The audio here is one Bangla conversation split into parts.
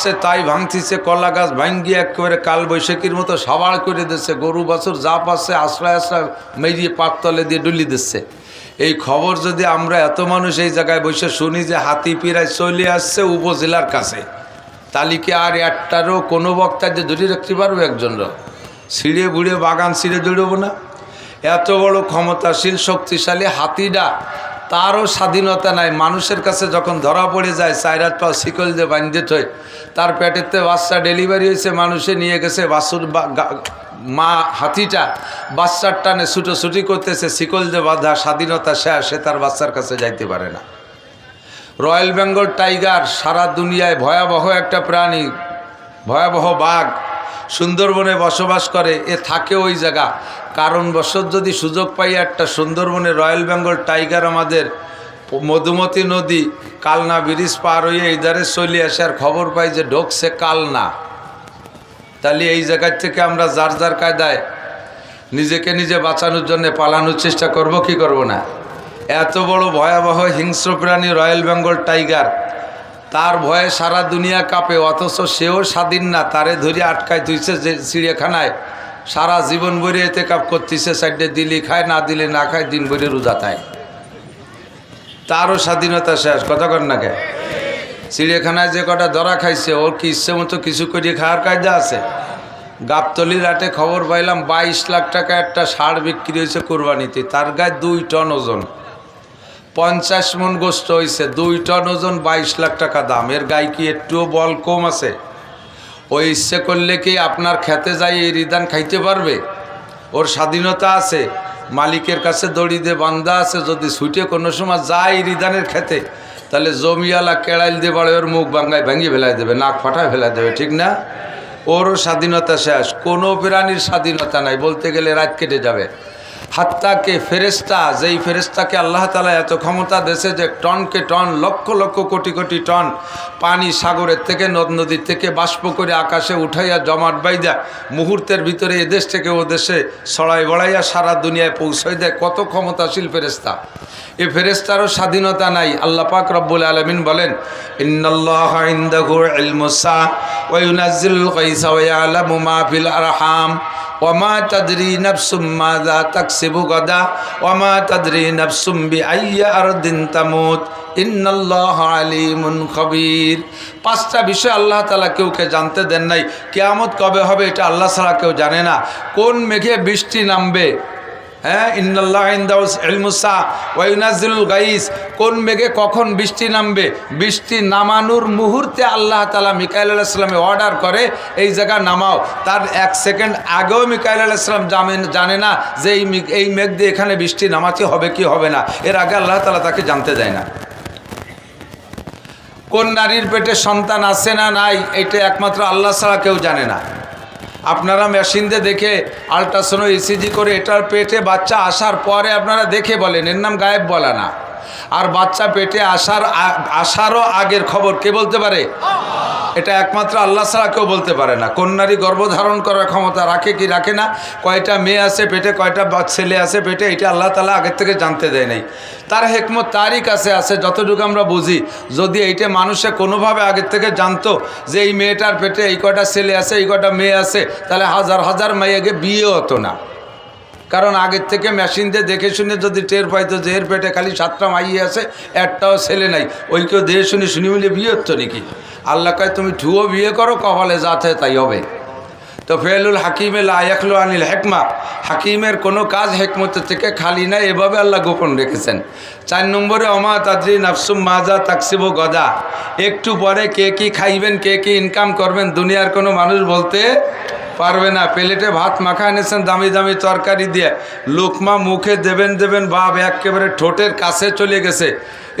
আসছে, তাই ভাঙতিছে, কলা গাছ ভাঙ্গি একেবারে কাল বৈশাখীর মতো সাবাড় করে দিচ্ছে, গরু, বাছুর যা পাচ্ছে আশ্রয় আশ্রয় মেরিয়ে পাকতলে দিয়ে ডুলি দিচ্ছে। এই খবর যদি আমরা এত মানুষ এই জায়গায় বসে শুনি যে হাতি পিরায় চলে আসছে উপজেলার কাছে তালিকে আর একটারও কোনো বক্তা যে ধরে রাখতে পারব একজনরা ছিঁড়ে বুড়ে বাগান ছিঁড়ে দৌড়বো না? এত বড় ক্ষমতাশীল, শক্তিশালী হাতিটা তারও স্বাধীনতা নাই। মানুষের কাছে যখন ধরা পড়ে যায় চাইরাত পা শিকল দিয়ে বান্ধে থই তার পেটেতে বাচ্চা ডেলিভারি হয়েছে, মানুষে নিয়ে গেছে, বাসুর মা হাতিটা বাচ্চার টানে ছুটোছুটি করতেছে, শিকল দিয়ে বাঁধা, স্বাধীনতা শেষ সে তার বাচ্চার কাছে যাইতে পারে না। রয়্যাল বেঙ্গল টাইগার, সারা দুনিয়ায় ভয়াবহ একটা প্রাণী, ভয়াবহ বাঘ সুন্দরবনে বসবাস করে, এ থাকে ওই জায়গা। কারণবশত যদি সুযোগ পাই একটা সুন্দরবনে রয়্যাল বেঙ্গল টাইগার আমাদের মধুমতি নদী কালনা ব্রিজ পার হয়ে এই ধারে চলে আসে আর খবর পাই যে ঢোকছে কালনা। তাহলে এই জায়গার থেকে আমরা যার যার কায়দায় নিজেকে নিজে বাঁচানোর জন্য পালানোর চেষ্টা করব, কি করব না? এত বড় ভয়াবহ হিংস্র প্রাণী রয়্যাল বেঙ্গল টাইগার, তার ভয়ে সারা দুনিয়া কাঁপে, অথচ সেও স্বাধীন না, তারে ধরে আটকায় তুইছে যে চিড়িয়াখানায়। সারা জীবন ভরে এতে কাপ করতেছে সাইডে দিলি খায়, না দিলে না খায়, দিন ভরে রোজা খায় তারও স্বাধীনতা শেষ, কথা কর না কে চিড়িয়াখানায় যে কটা ধরা খাইছে, ওর কি ইচ্ছে মতো কিছু করে খাওয়ার কায়দা আছে? গাবতলির হাটে খবর পাইলাম, বাইশ লাখ টাকা একটা সার বিক্রি হয়েছে কোরবানিতে, তার গায়ে দুই টন ওজন। পঞ্চাশ মন গোস্ত হয়েছে দুই টন ওজন, বাইশ লাখ টাকা দাম। এর গায়ে কি একটুও বল কম আছে? ওই ইচ্ছে করলে কি আপনার খেতে যাই এই রিদান খাইতে পারবে? ওর স্বাধীনতা আছে, মালিকের কাছে দড়ি দিয়ে বান্ধা আছে, যদি ছুটে কোনো সময় যায় রিদানের খেতে, তাহলে জমিয়ালা কেড়াইল দিয়ে বাড়ে ওর মুখ ভাঙ্গায় ভেঙে ফেলাই দেবে, নাক ফাটায় ফেলাই দেবে ঠিক না? ওরও স্বাধীনতা শেষ, কোনো প্রাণীর স্বাধীনতা নাই, বলতে গেলে রাত কেটে যাবে। হাত্তাকে ফেরেস্তা যেই ফেরেস্তাকে আল্লাহ তালা এত ক্ষমতা দেশে যে টনকে টন, লক্ষ লক্ষ কোটি কোটি টন পানি সাগরের থেকে, নদ নদীর থেকে বাষ্প করে আকাশে উঠাইয়া জমাট বাইদা মুহূর্তের ভিতরে এদেশ থেকে ও দেশে ছড়াই বড়াইয়া সারা দুনিয়ায় পৌঁছাই দেয় কত ক্ষমতাশীল ফেরেস্তা এ ফেরেস্তারও স্বাধীনতা নাই। আল্লাহ পাক রব্বুল আলমিন বলেন, ইন্নাল্লাহ ইনদাহু ইলমুসা ওয়া ইউনাজ্জিলুল গাইসা ওয়া ইয়ালামু মা ফিল আরহাম। ওমা তাদরি নফসুম মাদা তাকসিবু গদা, ওমা তদ্রি নফসুম আর দিন তামুত, ইন্নাল্লাহ আলিমুন খবির। পাঁচটা বিষয় আল্লাহ তালা কেউ কে জানতে দেন নাই। কেয়ামত কবে হবে এটা আল্লাহ ছাড়া কেউ জানে না। কোন মেঘে বৃষ্টি নামবে? হ্যাঁ গাইস। কোন মেঘে কখন বৃষ্টি নামবে? বৃষ্টি নামানোর মুহূর্তে আল্লাহ তালা মিকাইল আলাইসলামে অর্ডার করে, এই জায়গা নামাও। তার এক সেকেন্ড আগেও মিকাইল আলাইসলাম জানেন জানে না যে এই এই মেঘ দিয়ে এখানে বৃষ্টি নামাতে হবে কি হবে না। এর আগে আল্লাহ তালা তাকে জানতে দেয় না। কোন নারীর পেটে সন্তান আছে না নাই, এটা একমাত্র আল্লাহ ছাড়া কেউ জানে না। আপনারা মেশিন দিয়ে দেখে আলট্রাসাউন্ড ইসিজি করে এটার পেটে বাচ্চা আসার পরে আপনারা দেখে বলেন। এর নাম গায়েব বলা না। আর বাচ্চা পেটে আসার আসারও আগের খবর কে বলতে পারে? এটা একমাত্র আল্লাহ ছাড়া কেউ বলতে পারে না। কোন নারী গর্ভধারণ করার ক্ষমতা রাখে কি রাখে না? কয়টা মেয়ে আছে পেটে, কয়টা ছেলে আছে পেটে, এটা আল্লাহ তালা আগের থেকে জানতে দেয় নাই। তার হেকমত তারই কাছে আছে, যতটুকু আমরা বুঝি। যদি এইটা মানুষে কোনোভাবে আগের থেকে জানতো যে এই মেয়েটার পেটে এই কয়টা ছেলে আছে, এই কয়টা মেয়ে আছে, তাহলে হাজার হাজার মেয়েকে বিয়ে হতো না। কারণ আগের থেকে মেশিন দিয়ে দেখে শুনে যদি টের পাইতো যে এর পেটে খালি সাতটা মাইয়ে আছে, একটাও ছেলে নাই। ওই কেউ দেখে শুনে শুনি মিলে বিয়ে হতো নাকি? আল্লাহ কয়, তুমি ঠুয়ো বিয়ে করো, কপালে যাতে তাই হবে। তো ফেলুল হাকিমে লায়াকলু আনিল হেকমা। হাকিমের কোনো কাজ হেকমতের থেকে খালি না এভাবে আল্লাহ গোপন রেখেছেন। চার নম্বরে, অমা তাদ্রি নাফসুম মাজা তাকসিব গদা। একটু পরে কে কি খাইবেন, কে কি ইনকাম করবেন, দুনিয়ার কোনো মানুষ বলতে পারবে না। প্লেটে ভাত মাখা এনেছেন দামি দামি তরকারি দিয়ে। লোকমা মুখে দেবেন দেবেন বাপ একেবারে ঠোঁটের কাছে চলে গেছে।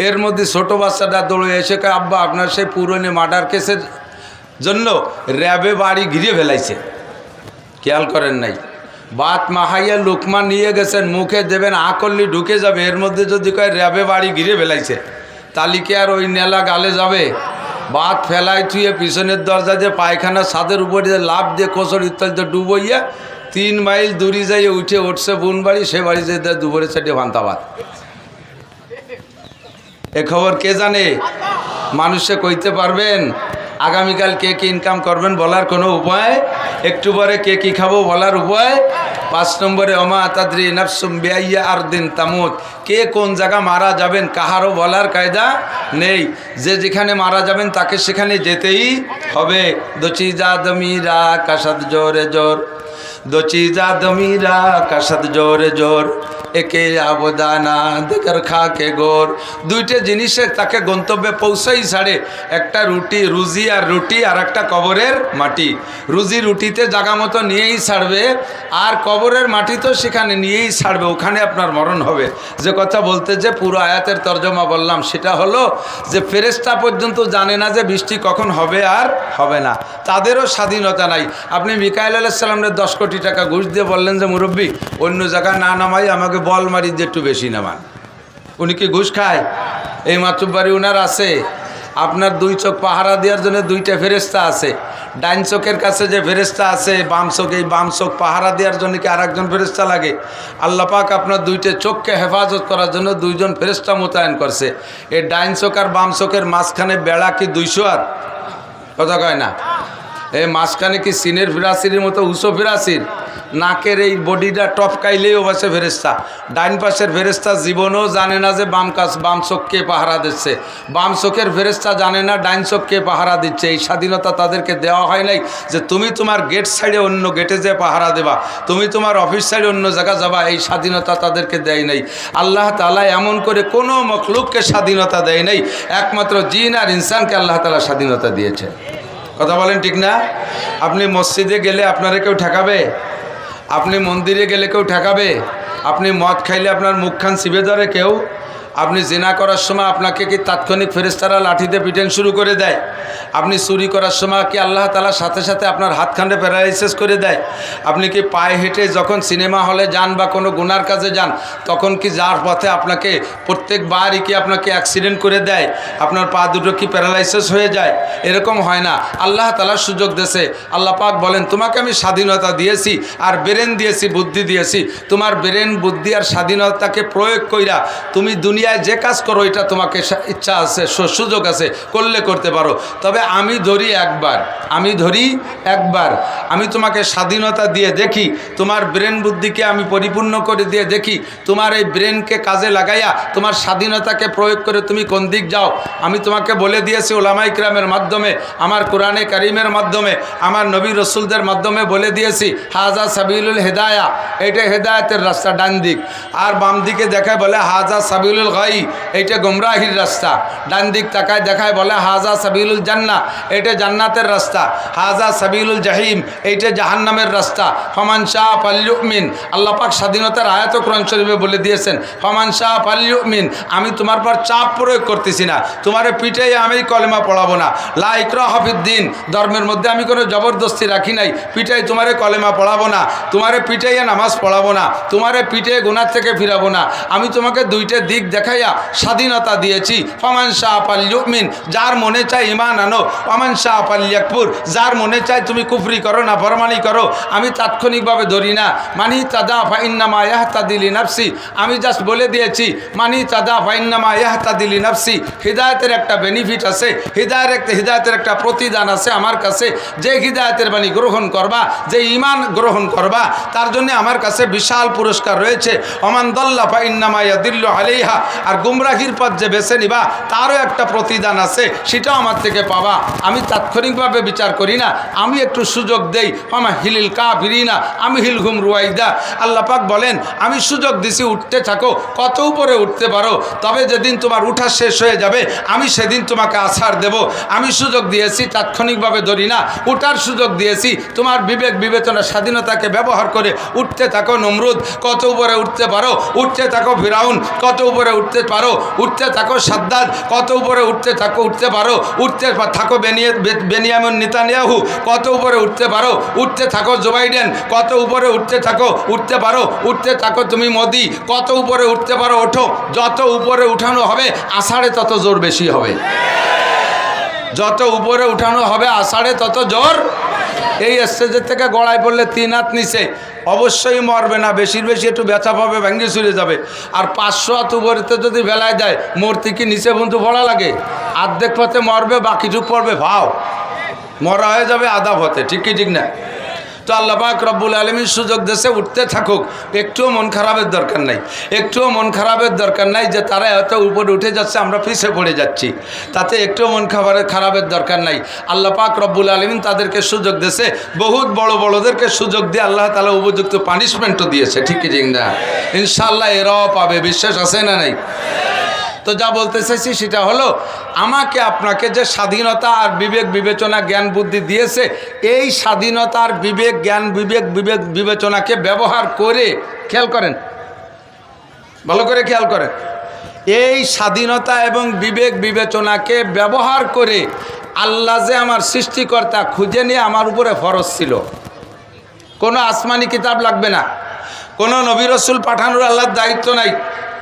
এর মধ্যে ছোটো বাচ্চাটা দৌড়ে এসে আব্বা, আপনার সেই পুরনো মার্ডার কেসের জন্য র্যাবে বাড়ি ঘিরে ফেলাইছে। খেয়াল করেন নাই। বাত মাহাইয়া লোকমা নিয়ে গেছেন, মুখে দেবেন আকল্লি ঢুকে যাবে। এর মধ্যে যদি কয়, র্যাবে বাড়ি ঘিরে ফেলাইছে তালিকে আর ওই নেলা গালে যাবে? বাত ফেলাই থুয়ে পিছনের দরজা দিয়ে পায়খানা ছাদের উপরে দিয়ে লাভ দিয়ে কোচর ইত্যাদি ডুবইয়া তিন মাইল দূরে যাইয়ে উঠে উঠছে বোন বাড়ি সে বাড়ি যেতে দুপুরে চারটে ভান্তাবাদ এ খবর কে জানে? মানুষে কইতে পারবেন, আগামীকাল কে কি ইনকাম করবেন বলার কোনো উপায়? একটু পরে কে কি খাব বলার উপায়? পাঁচ নম্বরে অমা তাদ্রি নাফসুম বেআইয়া আর দিন তামুদ কে কোন জায়গা মারা যাবেন কাহারও বলার কায়দা নেই। যে যেখানে মারা যাবেন তাকে সেখানে যেতেই হবে। দচি দমিরা, কাসাদ জোরে জোর। দচি যা দমিরা, কাসাদ জোরে জোর। একে আবদানা দেখর খাকে গোর। দুইটা জিনিসে তাকে গন্তব্যে পৌঁছাই ছাড়ে। একটা রুটি, রুজি আর রুটি, আর একটা কবরের মাটি। রুজি রুটিতে জাগা মতো নিয়েই ছাড়বে, আর কবরের মাটি তো সেখানে নিয়েই ছাড়বে, ওখানে আপনার মরণ হবে। যে কথা বলতে যে পুরো আয়াতের তর্জমা বললাম, সেটা হলো যে ফেরেস্তা পর্যন্ত জানে না যে বৃষ্টি কখন হবে আর হবে না। তাদেরও স্বাধীনতা নাই। আপনি মিকাইল আলাহিসাল্লামের দশ কোটি টাকা ঘুষ দিয়ে বললেন যে মুরব্বী, অন্য জায়গায় না নামাই আমাকে বল মারি দিয়ে একটু বেশি নামান উনি কি ঘুষ খায়? এই মাতুব্বাড়ি উনার আছে। আপনার দুই চোখ পাহারা দেওয়ার জন্য দুইটা ফেরেস্তা আছে। ডাইন চোখের কাছে যে ফেরেস্তা আছে, বাম চোখ এই বাম চোখ পাহারা দেওয়ার জন্য কি আর একজন ফেরেস্তা লাগে আল্লাপাক আপনার দুইটা চোখকে হেফাজত করার জন্য দুইজন ফেরেস্তা মোতায়েন করছে। এই ডাইন চোখ আর বাম চোখের মাঝখানে বেড়া কি দুইশো আর? কথা কয় না। এই মাঝখানে কি সিনের ফিরাসির মতো উঁচু ফিরাসির? নাকের এই বডিটা টপকাইলেই পাশে ফেরেস্তা ডাইন পাশের ফেরেস্তা জীবনেও জানে না যে বাম কাজ বাম চোখকে পাহারা দিচ্ছে। বাম চোখের ফেরেস্তা জানে না ডাইন চোখকে পাহারা দিচ্ছে। এই স্বাধীনতা তাদেরকে দেওয়া হয় নাই যে তুমি তোমার গেট সাইডে অন্য গেটে যে পাহারা দেবা। তুমি তোমার অফিস সাইডে অন্য জায়গা যাবা। এই স্বাধীনতা তাদেরকে দেয় নাই। আল্লাহ তালা এমন করে কোনো মখলুককে স্বাধীনতা দেয় নাই। একমাত্র জিন আর ইনসানকে আল্লাহ তালা স্বাধীনতা দিয়েছে। কথা বলেন ঠিক না? আপনি মসজিদে গেলে আপনারা কেউ ঠেকাবে? আপনি মন্দিরে গেলে কেউ ঠেকাবে? আপনি মদ খাইলে আপনার মুখখান শিবে ধরে কেউ? আপনি জেনা করার সময় আপনাকে কি তাৎক্ষণিক ফেরেস্তারা লাঠিতে পিটেন শুরু করে দেয়? আপনি চুরি করার সময় কি আল্লাহ তালার সাথে সাথে আপনার হাতখান্ডে প্যারালাইসিস করে দেয়? আপনি কি পায়ে হেঁটে যখন সিনেমা হলে যান বা কোনো গুনার কাজে যান, তখন কি যার পথে আপনাকে প্রত্যেকবারই কি আপনাকে অ্যাক্সিডেন্ট করে দেয়? আপনার পা দুটো কি প্যারালাইসিস হয়ে যায়? এরকম হয় না। আল্লাহ তালার সুযোগ দেশে আল্লাহ পাক বলেন, তোমাকে আমি স্বাধীনতা দিয়েছি আর ব্রেন দিয়েছি, বুদ্ধি দিয়েছি। তোমার ব্রেন, বুদ্ধি আর স্বাধীনতাকে প্রয়োগ কইরা তুমি দুনিয়ায় যে কাজ করো, এটা তোমাকে ইচ্ছা আছে সুযোগ আছে, করলে করতে পারো। তবে আমি ধরি একবার, আমি ধরি একবার। আমি তোমাকে স্বাধীনতা দিয়ে দেখি, তোমার ব্রেন বুদ্ধিকে আমি পরিপূর্ণ করে দিয়ে দেখি, তোমার এই ব্রেনকে কাজে লাগাইয়া তোমার স্বাধীনতাকে প্রয়োগ করে তুমি কোন দিক যাও। আমি তোমাকে বলে দিয়েছি ওলামাই ক্রামের মাধ্যমে, আমার কোরআনে কারিমের মাধ্যমে, আমার নবী রসুলদের মাধ্যমে বলে দিয়েছি হাজা সাবিলুল হেদায়া। এটা হেদায়তের রাস্তা, ডান দিক। আর বাম দিকে দেখায় বলে হাজা সাবিলুল গাই, এইটা গোমরাহির রাস্তা। ডান দিক তাকায় দেখায় বলে, হাজা সাবিলুল জান্না এটা জান্নাতের রাস্তা। হাজা সাবিলুল জাহিম, এইটা জাহান্নামের রাস্তা। ফমান শাহ পাল্লুমিন আল্লাহ পাক স্বাধীনতার আয়াত কোরআন শরীফে বলে দিয়েছেন, ফমান শাহ পাল্লুমিন আমি তোমার পর চাপ প্রয়োগ করতেছি না। তোমারে পিঠেই আমি কলেমা পড়াবো না। লা ইকরা ধর্মের মধ্যে আমি কোনো জবরদস্তি রাখি নাই। পিঠাই তোমারে কলেমা পড়াবো না। তোমারে পিঠাইয়া নামাজ পড়াবো না। তোমারে পিঠে গুনার থেকে ফিরাবো না। আমি তোমাকে দুইটা দিক দেখাইয়া স্বাধীনতা দিয়েছি। ফমান শাহ পাল্লুমিন যার মনে চায় ইমান আনো। ফমান শাহ পাল্লিয়াকপুর যার মনে চায় তুমি কুফরি করো না, ফরমানি করো। আমি তাৎক্ষণিকভাবে ধরি না। মানি তাদা ফাইন্নামা ইয়াহতা দিলি নাফসি আমি জাস্ট বলে দিয়েছি, মানি তাদা ফাইন্নামা ইয়াহতা দিলি নাফসি হৃদায়তের একটা বেনিফিট আছে, হৃদায়ের একটা হৃদায়তের একটা প্রতিদান আছে আমার কাছে। যে হৃদায়তের বাণী গ্রহণ করবা, যে ইমান গ্রহণ করবা, তার জন্য আমার কাছে বিশাল পুরস্কার রয়েছে। অমান দল্লা ফাইন্নামা ইয়াদিল্লু আলাইহা আর গুমরাহির পথ যে বেছে নিবা, তারও একটা প্রতিদান আছে, সেটাও আমার থেকে পাবা। আমি তাৎক্ষণিকভাবে বিচার করি না, আমি একটু সুযোগ দেই। আমা হিলিল কা না আমি হিল ঘুম রুয়াইদা। আল্লাহ পাক বলেন, আমি সুযোগ দিছি, উঠতে থাকো, কত উপরে উঠতে পারো, তবে যেদিন তোমার উঠা শেষ হয়ে যাবে, আমি সেদিন তোমাকে আছাড় দেব। আমি সুযোগ দিয়েছি, তাৎক্ষণিকভাবে ধরি না, উঠার সুযোগ দিয়েছি, তোমার বিবেক বিবেচনা স্বাধীনতাকে ব্যবহার করে উঠতে থাকো, নমরুদ, কত উপরে উঠতে পারো, উঠতে থাকো ফিরাউন, কত উপরে উঠতে পারো, উঠতে থাকো সাদ্দাদ কত উপরে উঠতে থাকো, উঠতে পারো, উঠতে থাকো বেনিয়ে বেনিয়ামিন নেতানিয়াহু, কত উপরে উঠতে পারো, উঠতে থাকো জো বাইডেন, কত উপরে উঠতে থাকো, উঠতে পারো, উঠতে থাকো তুমি মোদি, কত উপরে উঠতে পারো ওঠো, যত উপরে উঠানো হবে, আষাঢ়ে তত জোর বেশি হবে। যত উপরে উঠানো হবে, আষাঢ়ে তত জোর এই স্টেজের থেকে গড়ায় পড়লে তিন হাত নিচে। অবশ্যই মরবে না, বেশির বেশি একটু ব্যথা পাবে, ভেঙে চুরে যাবে। আর পাঁচশো হাত উপরেতে যদি বেলায় দেয় মূর্তি কি নিচে বন্ধু পড়া লাগে? আর্ধেক পথে মরবে, বাকিটুক পড়বে, ভাও। মরা হয়ে যাবে আধা পথে, ঠিক কি, ঠিক না? তো আল্লাহ পাক রব্বুল আলমীর সুযোগ দেশে উঠতে থাকুক। একটুও মন খারাপের দরকার নাই। একটুও মন খারাপের দরকার নাই যে তারা এত উপরে উঠে যাচ্ছে, আমরা পিছিয়ে পড়ে যাচ্ছি। তাতে একটুও মন খাবারের খারাপের দরকার নাই। আল্লাহ পাক রব্বুল আলমিন তাদেরকে সুযোগ দেশে বহুত বড় বড়দেরকে সুযোগ দিয়ে আল্লাহ তালা উপযুক্ত পানিশমেন্টও দিয়েছে। ঠিকই ঠিক না? ইনশাল্লাহ এরাও পাবে। বিশ্বাস আছে না নাই? তো যা বলতে চাইছি সেটা হলো, আমাকে আপনাকে যে স্বাধীনতা আর বিবেক বিবেচনা জ্ঞান বুদ্ধি দিয়েছে, এই স্বাধীনতার বিবেক জ্ঞান বিবেক বিবেক বিবেচনাকে ব্যবহার করে খেয়াল করেন। ভালো করে খেয়াল করেন। এই স্বাধীনতা এবং বিবেক বিবেচনাকে ব্যবহার করে আল্লাহ যে আমার সৃষ্টিকর্তা খুঁজে নিয়ে আমার উপরে ফরজ ছিল। কোনো আসমানি কিতাব লাগবে না। কোনো নবী রসুল পাঠানোর আল্লাহর দায়িত্ব নাই।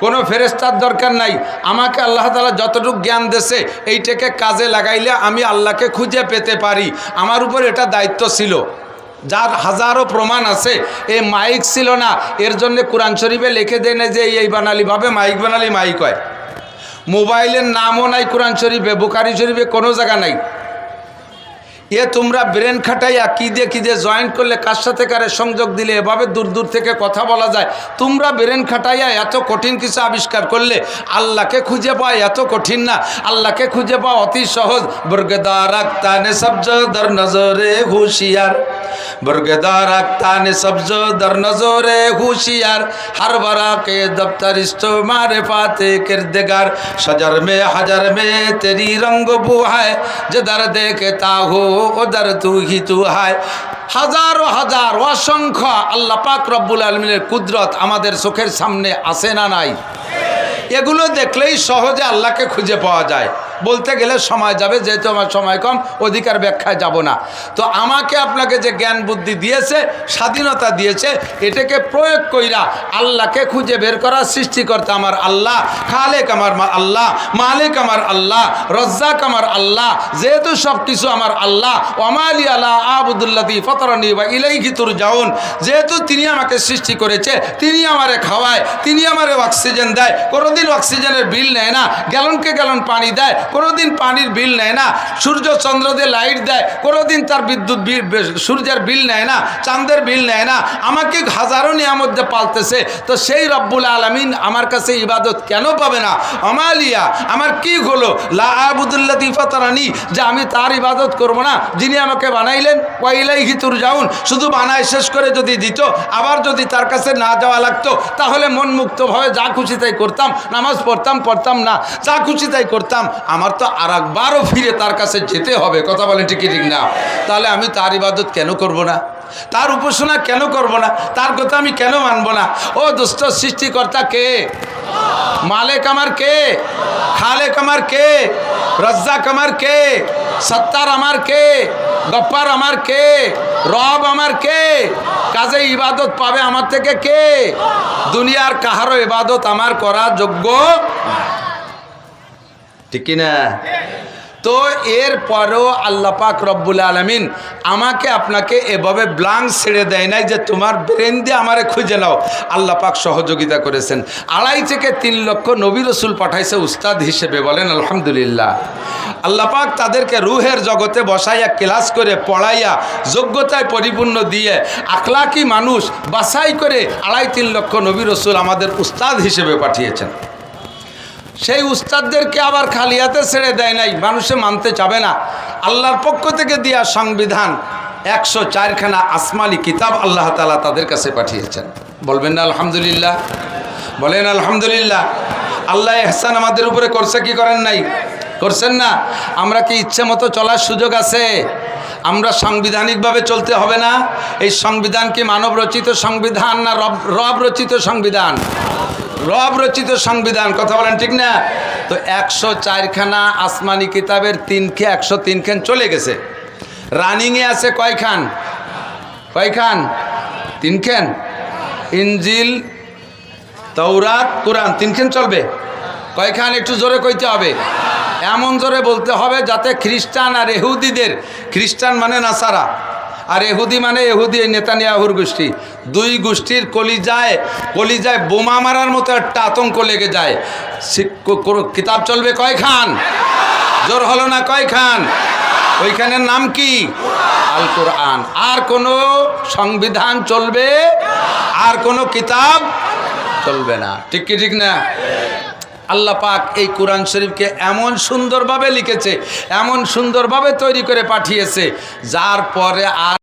কোনো ফেরেস্তার দরকার নাই। আমাকে আল্লাহ তালা যতটুকু জ্ঞান দেশে এইটাকে কাজে লাগাইলে আমি আল্লাহকে খুঁজে পেতে পারি। আমার উপর এটা দায়িত্ব ছিল। যার হাজারো প্রমাণ আছে, এ মাইক ছিল না। এর জন্য কোরআন শরীফে লিখে দেয় না যে, এই বানালিভাবে মাইক বানালি মাইক হয়। মোবাইলের নামও নাই কোরআন শরীফে, বুখারি শরীফে কোনো জায়গা নাই। এ তোমরা ব্রেন খাটাইয়া কী দিয়ে কী দিয়ে জয়েন্ট করলে, কার সাথে কারে সংযোগ দিলে, এভাবে দূর দূর থেকে কথা বলা যায়। তোমরা ব্রেন খাটাইয়া এত কঠিন কিছু আবিষ্কার করলে, আল্লাহকে খুঁজে পাওয়া এত কঠিন না। আল্লাহকে খুঁজে পাওয়া অতি সহজ। বর্গেদার আক্তানে সবজদর নজরে হুঁশিয়ার। বর্গেদার আক্তানে সবজদর নজরে হুঁশিয়ার। হর বরাকে দপ্তর মারে পাতে কিরদেগার। সজর মে হাজার মে তেরি রঙ্গ বুহায়। যে দার দেখে তা হো কদার তুহি তুহায় হাজারো হাজার অসংখ্য আল্লাহ পাক রব্বুল আলমিনের কুদরত আমাদের চোখের সামনে আসে না নাই? এগুলো দেখলেই সহজে আল্লাহকে খুঁজে পাওয়া যায়। বলতে গেলে সময় যাবে, যেহেতু আমার সময় কম, অধিকার ব্যাখ্যায় যাব না। তো আমাকে আপনাকে যে জ্ঞান বুদ্ধি দিয়েছে, স্বাধীনতা দিয়েছে, এটাকে প্রয়োগ কইরা আল্লাহকে খুঁজে বের করার সৃষ্টিকর্তা আমার আল্লাহ, খালেক আমার আল্লাহ, মালিক আমার আল্লাহ, রজ্জাক আমার আল্লাহ, যেহেতু সব কিছু আমার আল্লাহ অমালি আল্লাহ আবুদুল্লাদি ফতরানি বা ইলাইহি তুর যাউন যেহেতু তিনি আমাকে সৃষ্টি করেছে, তিনি আমারে খাওয়ায়, তিনি আমারে অক্সিজেন দেয়, কোনোদিন অক্সিজেনের বিল নেয় না গ্যালনকে গ্যালন পানি দেয় কোনোদিন পানির বিল নেয় না, সূর্য চন্দ্র দিয়ে লাইট দেয়, কোনোদিন তার বিদ্যুৎ বিল সূর্যের বিল নেয় না, চাঁদের বিল নেয় না, আমাকে হাজারো নিয়ামত দিয়ে পালতেছে, তো সেই রব্বুল আলমিন আমার কাছে ইবাদত কেন পাবে না? আমালিয়া, আমার কি হলো? লা আবুদুল্লাহ দিফাতারানি যে আমি তার ইবাদত করব না, যিনি আমাকে বানাইলেন ওয়াইলাই হিতুর যাউন শুধু বানায় শেষ করে যদি দিত, আবার যদি তার কাছে না যাওয়া লাগতো, তাহলে মন মুক্তভাবে যা খুশি তাই করতাম, নামাজ পড়তাম পড়তাম না, যা খুশি তাই করতাম আমার তো আর একবারও ফিরে তার কাছে যেতে হবে। কথা বলেন ঠিকই ঠিক না? তাহলে আমি তার ইবাদত কেন করব না? তার উপাসনা কেন করব না? তার কথা আমি কেন মানব না? ও দুষ্ট সৃষ্টিকর্তা কে? মালেক আমার কে? খালেক আমার কে? রজ্জাক আমার কে? সত্তার আমার কে? গপ্পার আমার কে? রব আমার কে? কাজে ইবাদত পাবে আমার থেকে কে? দুনিয়ার কাহারও ইবাদত আমার করা যোগ্য ঠিক কি না তো এর পরেও আল্লাহ পাক রব্বুল আলমিন আমাকে আপনাকে এভাবে ব্লাঙ্ক ছেড়ে দেয় নাই যে তোমার ব্রেন দিয়ে আমারে খুঁজে নাও। আল্লাহ পাক সহযোগিতা করেছেন। আড়াই থেকে তিন লক্ষ নবী রসুল পাঠাইছে উস্তাদ হিসেবে বলেন, আলহামদুলিল্লাহ। আল্লাহ পাক তাদেরকে রুহের জগতে বসাইয়া, ক্লাস করে পড়াইয়া, যোগ্যতায় পরিপূর্ণ দিয়ে, আখলাকি মানুষ বাছাই করে আড়াই তিন লক্ষ নবী রসুল আমাদের উস্তাদ হিসেবে পাঠিয়েছেন। সেই উস্তাদদেরকে আবার খালি হাতে ছেড়ে দেয় নাই, মানুষে মানতে চাবে না। আল্লাহর পক্ষ থেকে দেওয়া সংবিধান একশো চারখানা আসমানি কিতাব আল্লাহ তালা তাদের কাছে পাঠিয়েছেন। বলবেন না, আলহামদুলিল্লাহ? বলেন, আলহামদুলিল্লাহ। আল্লাহ এহসান আমাদের উপরে করছে কি করেন নাই? করছেন না? আমরা কি ইচ্ছে মতো চলার সুযোগ আছে? আমরা সাংবিধানিকভাবে চলতে হবে না? এই সংবিধান কি মানব রচিত সংবিধান না রব রব রচিত সংবিধান? রব রচিত সংবিধান, কথা বলেন ঠিক না? তো একশো চারখানা আসমানি কিতাবের তিনখে, একশো তিনখান চলে গেছে। রানিংয়ে আছে কয়খান? কয়খান? তিনখান। ইঞ্জিল তৌরাত কোরআন, তিনখান চলবে। কয়খান একটু জোরে কইতে হবে। এমন জোরে বলতে হবে যাতে খ্রিস্টান আর এহুদিদের খ্রিস্টান মানে নাসারা। আর এহুদি মানে এহুদি, এই নেতানিয়াহুর গোষ্ঠী। দুই গোষ্ঠীর কলিজায় কলিজায় বোমা মারার মতো একটা আতঙ্ক লেগে যায়। কিতাব চলবে কয়খান জোর হলো না কয়খান ওইখানের নাম কি? আল কোরআন। আর কোনো সংবিধান চলবে? আর কোনো কিতাব চলবে না। ঠিক কি ঠিক না? আল্লাহ পাক এই কোরআন শরীফকে এমন সুন্দরভাবে লিখেছে, এমন সুন্দরভাবে তৈরি করে পাঠিয়েছে, যার পরে আর